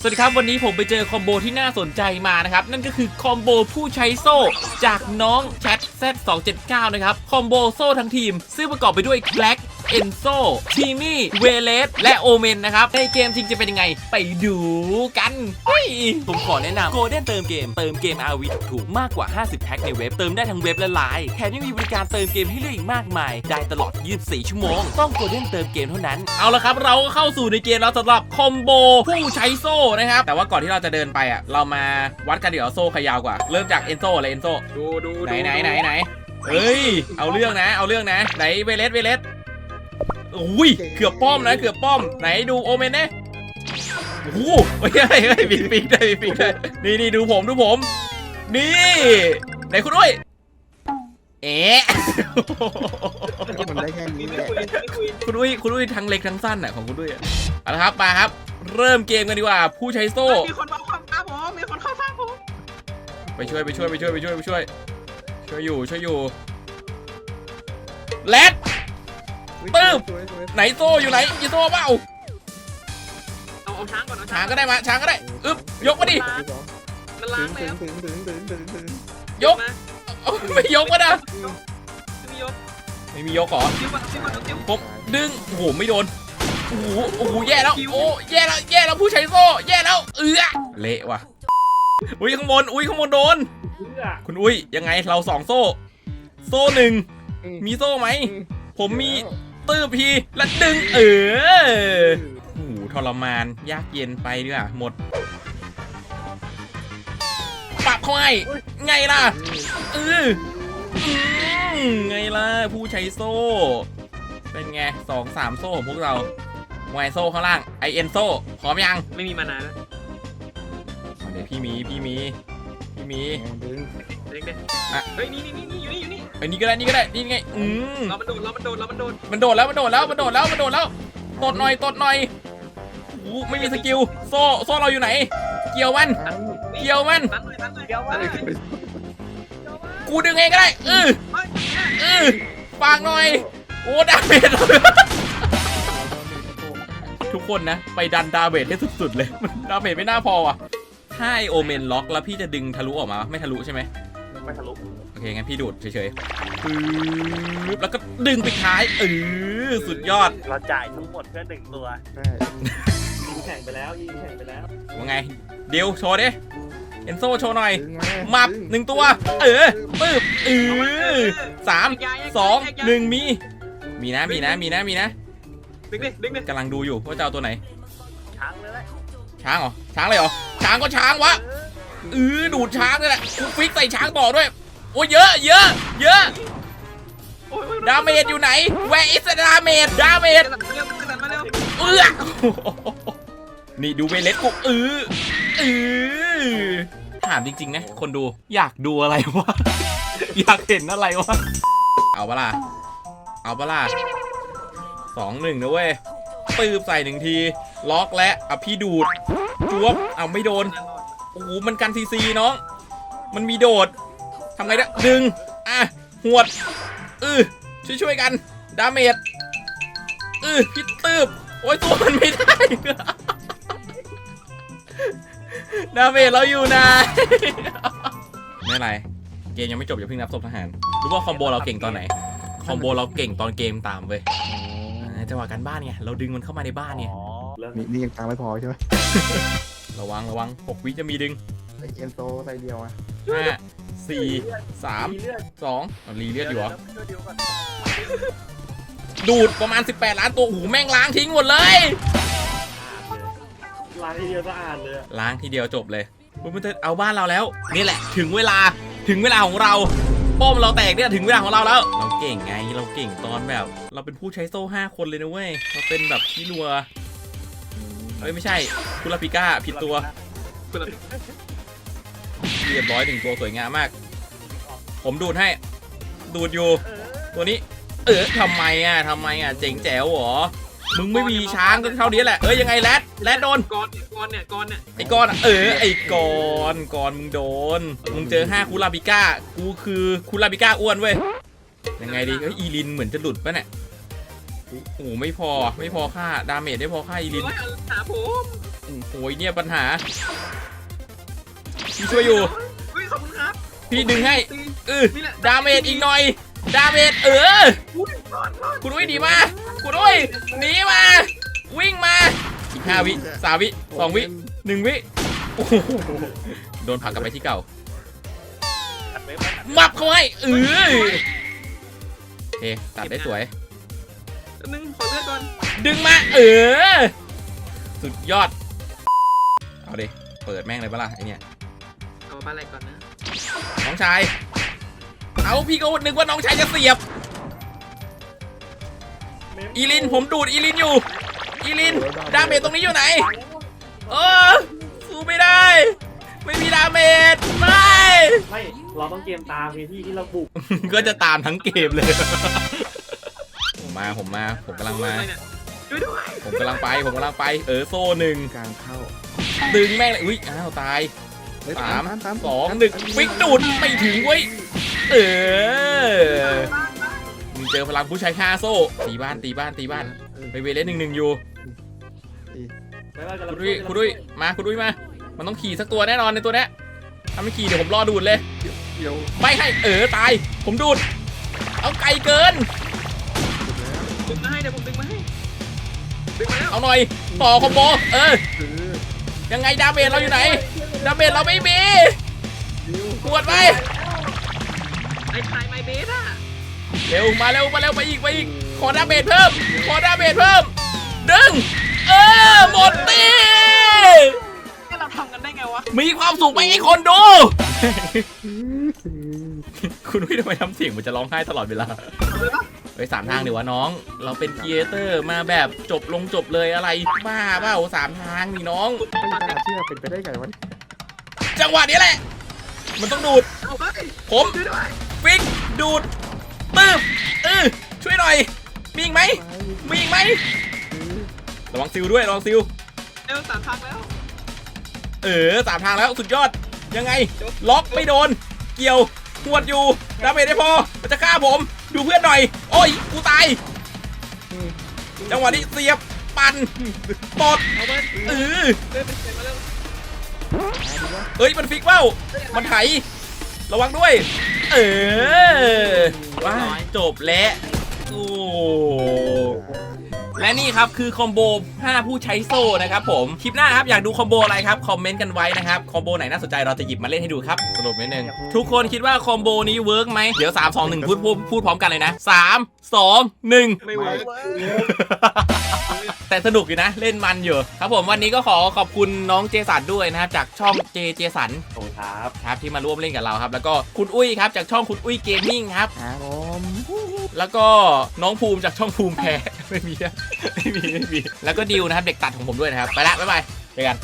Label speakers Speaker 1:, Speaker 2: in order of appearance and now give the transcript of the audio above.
Speaker 1: สวัสดีครับ วันนี้ผมไปเจอคอมโบที่น่าสนใจมานะครับ นั่นก็คือคอมโบผู้ใช้โซ่จากน้องแชท Z279 นะครับ คอมโบโซ่ทั้งทีม ซึ่งประกอบไปด้วยแบล็ก เอนโซทีมี่เวเลสและโอเมนนะครับ ในเกมจริงจะเป็นยังไง ไปดูกันเฮ้ยผมขอแนะนำโกลเด้นเติมเกม เติมเกม RV ถูกๆมากกว่า 50 แพ็คในเว็บ เติมได้ทั้งเว็บและไลน์แถมยังมีบริการเติมเกมให้เลือกอีกมากมาย ได้ตลอด 24 ชั่วโมง ต้องโกลเด้นเติมเกมเท่านั้น เอาละครับ เราก็เข้าสู่ในเกมแล้วสำหรับคอมโบผู้ใช้โซ่นะครับ แต่ว่าก่อนที่เราจะเดินไปอะ เรามาวัดกันเดี๋ยวาโซ่ใครยาวกว่า เริ่มจากเอนโซ่เลยเอนโซ่
Speaker 2: ดูดู
Speaker 1: ไหนไหนไหนไหนเฮ้ย เอาเรื่องนะ เอาเรื่องนะ ไหนเวเลสเวเลส อุ้ยเกือบป้อมนะเกือบป้อมไหนดูโอเมนเน่โอ้โหเฮ้ยเฮ้ยเฮ้ยปิงปิงได้ปิงได้นี่นี่ดูผมดูผม นี่ ไหนคุณด้วยเอ๊ะ
Speaker 3: มันได้แค่นี้แหละ
Speaker 1: คุณอุ้ยคุณอุ้ยทั้งเล็กทั้งสั้นอะของคุณอุ้ยอะเอาละครับมาครับ เริ่มเกมกันดีกว่า ผู้ใช้โซ่
Speaker 2: มีคนมาข้างผมมีคนเข้าข้างผม
Speaker 1: ไปช่วยไปช่วยไปช่วยไปช่วยไปช่วย ช่วยอยู่ช่วยอยู่แลด ปึ๊บ
Speaker 3: สวยสวย
Speaker 1: ไหนโซ่อยู่ไหนยีโซ่เปล่า
Speaker 2: เอาเอาช้างก่อนเอา
Speaker 1: ช้างก็ได้มาช้างก็ได้อึ๊บยกมาดิ
Speaker 2: มัน
Speaker 3: ถึ
Speaker 2: ล้างง
Speaker 3: ถึ
Speaker 2: แล้
Speaker 3: ง
Speaker 2: ว
Speaker 3: ถึงถึงถึงถึงถึง
Speaker 1: ยกเอาไม่ยกมานะ
Speaker 2: มียก
Speaker 1: ไม่มียกเหรอ
Speaker 2: จิ้วก่อนจิ้วก่อนจิ้ว
Speaker 1: ผมดึงโอ้โหไม่โดนโอ้โหโอ้โหแย่แล้วโอ้แย่แล้วแย่แล้วผู้ใช้โซ่แย่แล้วเออเละว่ะอุ้ยข้างบนอุ้ยข้างบนโดนคุณอุ้ยยังไงเราสองโซ่ โซ่หนึ่งมีโซ่ไหมผมมี ตื้อพีและดึงเออโอ้โหทรมานยากเย็นไปดีกว่าหมดปรับเข้าให้ไงล่ะเอออืมไงล่ะ ผู้ใช้โซ่ เป็นไงสองสามโซ่ของพวกเราไวโซ่ข้างล่างไอเอ็นโซ่พร้อมยัง
Speaker 2: ไม่มีมานานแล้ว
Speaker 1: เอาเดี๋ยวพี่มี พี่มี พี่มี
Speaker 3: ดึง
Speaker 2: เด็กเด็ก
Speaker 1: อะ
Speaker 2: เฮ้ยนี่นี่นี่อยู่นี่อยู่นี่
Speaker 1: ไอ้นี่ก็ได้นี่ก็ได้นี่ไงอืม
Speaker 2: เรามันโดนเรามันโดนเรามันโดน
Speaker 1: มันโดดแล้วมันโดดแล้วมันโดดแล้วมันโดดแล้วตดหน่อยตดหน่อยโอ้โหไม่มีสกิลโซ่โซ่เราอยู่ไหน เกี่ยวมัน เกี่ยวมัน
Speaker 2: ตันเลยตันเลยเดี๋ยว
Speaker 3: อะไร
Speaker 2: ว่า
Speaker 3: ขึ้นไป
Speaker 1: กูดึงเองก็ได้เออเออฝากหน่อยโอ้ดาเมจทุกคนนะ ไปดันดาเมจให้สุดๆเลยมันดาเมจไม่น่าพอว่ะ ถ้าไอโอเมนล็อกแล้วพี่จะดึงทะลุออกมาไม่ทะลุใช่ไหม
Speaker 3: ไม่ทะลุ
Speaker 1: โอเคงั้นพี่ดูดเฉยๆปึ๊บแล้วก็ดึงปิดท้ายเออสุดยอด
Speaker 4: เราจ่ายทั้งหมดเพื่อหนึ่งตัว
Speaker 3: ใช่
Speaker 4: ยิงแข่งไปแล้วยิงแข่งไปแล้ว
Speaker 1: ว่าไงเดียวโชว์ดิเอนโซโชว์หน่อย
Speaker 3: ดึง
Speaker 1: มับหนึ่งตัว เออปึ๊บเออสามสองหนึ่งมี มีนะมีนะมีนะมีนะ
Speaker 2: ดึงดิดึงดิ
Speaker 1: กำลังดูอยู่ว่าจะเอาตัวไหน
Speaker 4: ช้างเลยแหละ
Speaker 1: ช้างเหรอ ช้างเลยเหรอ ช้างก็ช้างวะเออดูดช้างนี่แหละกูฟิกใส่ช้างต่อด้วย โอ้ยเยอะ เยอะ เยอะ
Speaker 2: โอ้ยโอ้ย
Speaker 1: ดาเมจอยู่ไหน Where is the damage ดาเมจ
Speaker 2: กระดับมาเร็วกระดับมาเร็ว
Speaker 1: เออนี่ดูเวเลสกูเออเออถามจริงๆนะคนดู อยากดูอะไรวะ อยากเห็นอะไรวะ เอาปะล่ะเอาปะล่ะสองหนึ่งนะเว้ย ปืบใส่หนึ่งที ล็อกและอะพี่ดูดจวบเอาไม่โดนโอ้โหมันกันซีซีน้อง มันมีโดดทำไงนี่ยดึงอะหวดเออช่วยช่วยกันดาเมจเออพี่ตืบโอ้ยตัวมันไม่ได้ดาเมจเราอยู่นะไม่เป็นไรเกมยังไม่จบอย่าเพิ่งนับศพทหารรู้ว่าคอมโบเราเก่งตอนไหน คอมโบเราเก่งตอนเกมตามเว้ย จังหวะการบ้านไงเราดึงมันเข้ามาในบ้านไง
Speaker 4: อ๋อเริ่ม
Speaker 3: นี่นี่ยังตามไม่พอใช่ไหม
Speaker 1: ระวังระวังหกวิจะมีดึง
Speaker 3: ไอเอ็นโซใส่เดียวอะ
Speaker 1: ห้าสี่สาม
Speaker 4: มีเลือด
Speaker 1: สองเอารีเลือดอยู่เหรอ
Speaker 4: ดี๋วเดี๋ยวก่อน
Speaker 1: ดูดประมาณ 18 ล้านตัวโอ้โหูแม่งล้างทิ้งหมดเลย
Speaker 4: ล้างทีเดียวสะอาดเลยอะ
Speaker 1: ล้างทีเดียวจบเลยปุ๊บมันจะเอาบ้านเราแล้ว นี่แหละ ถึงเวลาถึงเวลาของเรา ป้อมเราแตกเนี่ยถึงเวลาของเราแล้ว เรา เก่งไง เราเก่งตอนแบบ เราเป็นผู้ใช้โซ่5คนเลยนะเว้ย เราเป็นแบบพี่รัวเอ้ยไม่ใช่คุราปิก้าผิดตัว
Speaker 2: คุณละ
Speaker 1: เรียบร้อยหนึ่งตัวสวยงามมาก ผมดูดให้ ดูดอยู่
Speaker 4: เออ
Speaker 1: ตัวนี้ เออทำไมอะทำไมอะ เจ๋งแจ๋วเหรอ มึงไม่มีช้างก็เท่านี้แหละ เอ้ยยังไงแรดแรดโดน
Speaker 2: ก้อนก้อนเนี่ยก้อนเนี่ย
Speaker 1: ไอ้กอนอะเออ ไอ้กอนกอนมึงโดน มึงเจอห้าคูลาบิก้า กูคือคูลาบิก้าอ้วนเว้ย ยังไงดีเฮ้ยอีลินเหมือนจะหลุดปะเนี่ยโอ้โหไม่พอไม่พอค่าดาเมจไม่พอค่าอีลิน
Speaker 2: โอ้ยหาผม
Speaker 1: โอ้ยเนี่ยปัญหาพี่ช่วยอยู่
Speaker 2: เฮ้ยขอบคุณครับ
Speaker 1: พี่ดึงให้
Speaker 2: ตี
Speaker 1: เออ
Speaker 2: นี่แหละ
Speaker 1: ดาเมจอีกหน่อย ดาเมจเออ
Speaker 2: อุ้ยรอดรอด
Speaker 1: คุณอุ้ยหนีมาคุณอุ้ยหนีมา วิ่งมาอีกห้าวิสามวิสองวิหนึ่งวิโอ้โหโดนผลักกลับไปที่เก่า
Speaker 4: อัดไว้ไว้อัด
Speaker 1: มับเขาให้เออโอ เคตัดได้สวย
Speaker 2: แป๊บนึงขอเลือดก่อน
Speaker 1: ดึงมา เออ สุดยอด เอาดิ เปิดแม่งเลยปะล่ะไอเนี่ย
Speaker 2: เอาปลาไหลก่อนนะ
Speaker 1: น้องชาย เอาพี่ก็นึกว่าน้องชายจะเสียบ อีลินผมดูดอีลินอยู่ อีลินดาเมจตรงนี้อยู่ไหน เออสู้ไม่ได้ ไม่มีดาเมจไม่
Speaker 4: ไม่ เราต้องเกมตามไงที่ที่เราบุก
Speaker 1: ก็จะตามทั้งเกมเลย ผมมาผมมา ผมกำลังมา
Speaker 2: อะไรเนี่ยช่วยด้วย
Speaker 1: ผมกำลังไป ผมกำลังไป เออโซ่หนึ่ง
Speaker 3: กลางเข้า
Speaker 1: ดึงแม่งเลยอุ้ยอ้าวตาย
Speaker 3: เฮ้ย
Speaker 1: สาม
Speaker 3: ตาม
Speaker 1: สองหนึ่งฟิกดูดไม่ถึงเว้ยเออมึงเจอพลังผู้ใช้ห้าโซ่ตีบ้านตีบ้านตีบ้าน
Speaker 3: เออ
Speaker 1: ไปเวเลสหนึ่งหนึ่งอยู่
Speaker 4: ไม่ว่ากำลั
Speaker 1: คุ
Speaker 4: ง
Speaker 1: ณดุ้ยคุณดุ้ยมาคุณดุ้ยมา มันต้องขี่สักตัวแน่นอนในตัวเนี้ยถ้าไม่ขี่เดี๋ยวผมรอดูดเลย
Speaker 3: เดี๋ยว
Speaker 1: ไม่ให้เออตาย ผมดูด เอาไกลเกิน
Speaker 3: สุดแล้ว
Speaker 2: ดึงมาให้เดี๋ยวผมดึงมาให้ดึงมาแล้ว
Speaker 1: เอาหน่อย ต่อคอมโบ เออ
Speaker 3: เออ
Speaker 1: ยังไงดาเมจเราอยู่ไหน ดาเมจเราไม่มี
Speaker 3: ดิว
Speaker 1: กวดไป
Speaker 2: ไอ้ชายไมเบสอะ
Speaker 1: เร็วมาเร็วมาเร็วไปอีกไปอีก ขอดาเมจเพิ่ม ขอดาเมจเพิ่ม ดึง เออ
Speaker 2: วะ
Speaker 1: มีความสุขไหมไอ้คนดู คุณวิทำไมทำเสียงเหมันจะร้องไห้ตลอดเวลา
Speaker 2: เอาเลยปะ
Speaker 1: ไปสามทางเดี๋ยววะน้อง เราเป็นครีเอเตอร์มาแบบจบลงจบเลยอะไรบ้าเปล่าสามทางนี่น้อง
Speaker 3: ไม่น่าเชื่อเป็นไปได้ไงวะ
Speaker 1: จังหวะนี้แหละ มันต้องดูด
Speaker 2: เอาเฮ้ย
Speaker 1: ผม
Speaker 2: ช่วยด้วย
Speaker 1: ฟิกดูดตืบเออช่วยหน่อย มีอีกไหมมีอีกไหมระวังซิลด้วยระวังซิล
Speaker 2: เร็วสามทางแล้ว
Speaker 1: เออสามทางแล้วสุดยอดยังไง ล็อกไม่โดน เกี่ยวหวดอยู่ดาเมจได้พอมันจะฆ่าผมดูเพื่อนหน่อย โอ้ยกูตายจังหวะนี้เสียบปั่นปลด
Speaker 2: เอาไป
Speaker 1: เออ
Speaker 2: เดินไปเก็บมาเร็ว
Speaker 1: เอ้ยมันฟิกเป้ามันไถระวังด้วย เออว้ายจบแล้วโอ้ และนี่ครับคือคอมโบ5ผู้ใช้โซ่นะครับผมคลิปหน้าครับอยากดูคอมโบอะไรครับคอมเมนต์กันไว้นะครับคอมโบไหนน่าสนใจเราจะหยิบมาเล่นให้ดูครับสรุปนิดนึงทุกคนคิดว่าคอมโบนี้เวิร์กไหมเดี๋ยว 3 2 1 พูดพูดพูดพร้อมกันเลยนะ 3 2 1
Speaker 2: ไม่เวิร์ก
Speaker 1: แต่สนุกอยู่นะเล่นมันอยู่ครับผมวันนี้ก็ขอขอบคุณน้องเจสันด้วยนะครับจากช่องเจเจสัน
Speaker 4: โอ้ครับ
Speaker 1: ครับที่มาร่วมเล่นกับเราครับ แล้วก็คุณอุ้ยครับจากช่องคุณอุ้ยเกมมิ่งครับ
Speaker 3: ครับผม
Speaker 1: แล้วก็น้องภูมิจากช่องภูมิแพ้ไม่มีนะไม่มีไม่มีแล้วก็ดิวนะครับเด็กตัดของผมด้วยนะครับไปละบ๊ายบายเจอกัน